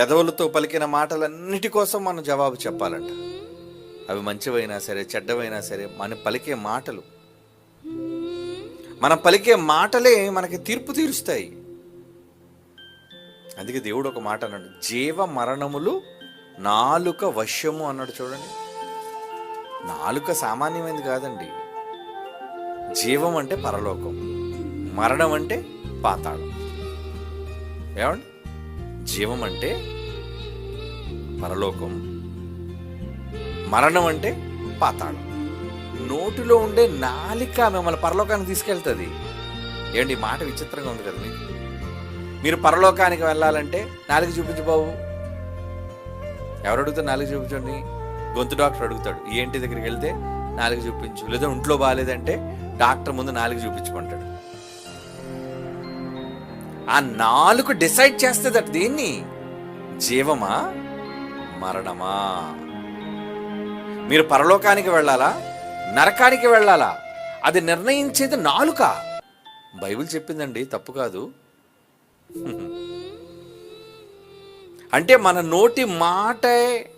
పెదవులతో పలికిన మాటలన్నిటి కోసం మనం జవాబు చెప్పాలంట. అవి మంచివైనా సరే చెడ్డవైనా సరే మనం పలికే మాటలు. మనం పలికే మాటలే మనకి తీర్పు తీరుస్తాయి. అందుకే దేవుడు ఒక మాట అన్నాడు జీవ మరణములు నాలుక వశ్యము అన్నాడు చూడండి. నాలుక సామాన్యమైనది కాదండి. జీవం అంటే పరలోకం మరణం అంటే పాతాళం. ఏమండి? జీవం అంటే పరలోకం. మరణం అంటే పాతాళం. నోటిలో ఉండే నాలిక మిమ్మల్ని పరలోకానికి తీసుకెళ్తుంది. ఏంటి ఈ మాట విచిత్రంగా ఉంది కదా మీకు? మీరు పరలోకానికి వెళ్ళాలంటే నాలుగు చూపించు బాబు. ఎవరు అడుగుతారు నాలుగు చూపించండి? గొంతు డాక్టర్ అడుగుతాడు. ఏంటి దగ్గరికి వెళ్తే నాలుగు చూపించు. లేదా ఒంట్లో బాగాలేదంటే డాక్టర్ ముందు నాలుగు చూపించుకుంటాడు ఆ నాలుగు డిసైడ్ చేస్తుందట దేన్ని? జీవమా? మరణమా? మీరు పరలోకానికి వెళ్ళాలా? నరకానికి వెళ్ళాలా? అది నిర్ణయించేది నాలుక. బైబిల్ చెప్పిందండి తప్పు కాదు. అంటే మన నోటి మాటే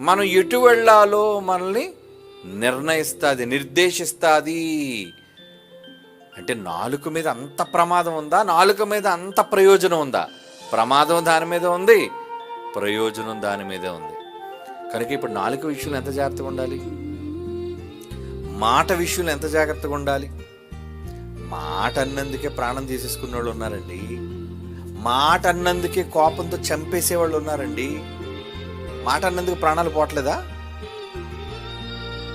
మనం ఎటు వెళ్ళాలో మనల్ని నిర్ణయిస్తుంది నిర్దేశిస్తుంది. అంటే నాలుక మీద అంత ప్రమాదం ఉందా? నాలుక మీద అంత ప్రయోజనం ఉందా? ప్రమాదం దాని మీద ఉంది ప్రయోజనం దాని మీదే ఉంది. కనుక ఇప్పుడు నాలుక విషయంలో ఎంత జాగ్రత్తగా ఉండాలి? మాట విషయంలో ఎంత జాగ్రత్తగా ఉండాలి? మాట అన్నందుకే ప్రాణం తీసేసుకున్న వాళ్ళు ఉన్నారండి. మాట అన్నందుకే కోపంతో చంపేసే వాళ్ళు ఉన్నారండి. మాట అన్నందుకు ప్రాణాలు పోవట్లేదా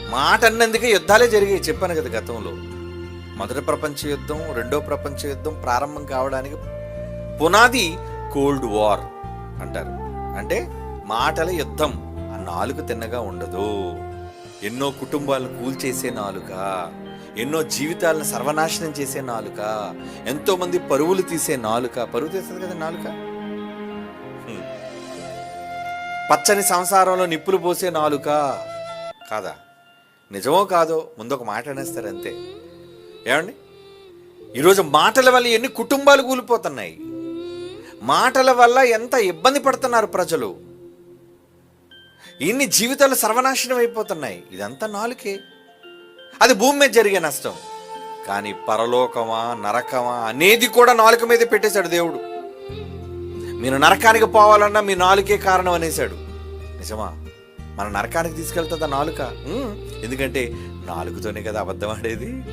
మాట అన్నందుకే యుద్ధాలే జరిగాయి చెప్పాను కదా గతంలో. మొదటి ప్రపంచ యుద్ధం రెండో ప్రపంచ యుద్ధం ప్రారంభం కావడానికి పునాది కోల్డ్ వార్ అంటారు. అంటే మాటల యుద్ధం. ఆ నాలుగు తిన్నగా ఉండదు. ఎన్నో కుటుంబాలను కూల్చేసే నాలుక ఎన్నో జీవితాలను సర్వనాశనం చేసే నాలుక ఎంతో మంది పరువులు తీసే నాలుక. పరువు తీస్తుంది కదా నాలుక? పచ్చని సంసారంలో నిప్పులు పోసే నాలుక కాదా? నిజమో కాదో? ముందు ఒక మాట అనేస్తారు అంతే. ఏమండి? ఈరోజు మాటల వల్ల ఎన్ని కుటుంబాలు కూలిపోతున్నాయి. మాటల వల్ల ఎంత ఇబ్బంది పడుతున్నారు ప్రజలు. ఇన్ని జీవితాలు సర్వనాశనం అయిపోతున్నాయి. ఇదంతా నాలుకే. అది భూమి మీద జరిగే నష్టం. కానీ పరలోకమా నరకమా అనేది కూడా నాలుక మీద పెట్టేశాడు దేవుడు. మీరు నరకానికి పోవాలన్నా మీ నాలుకే కారణం అనేశాడు. నిజమా? మన నరకానికి తీసుకెళ్తుందా నాలుక. ఎందుకంటే నాలుగుతోనే కదా అబద్ధం ఆడేది?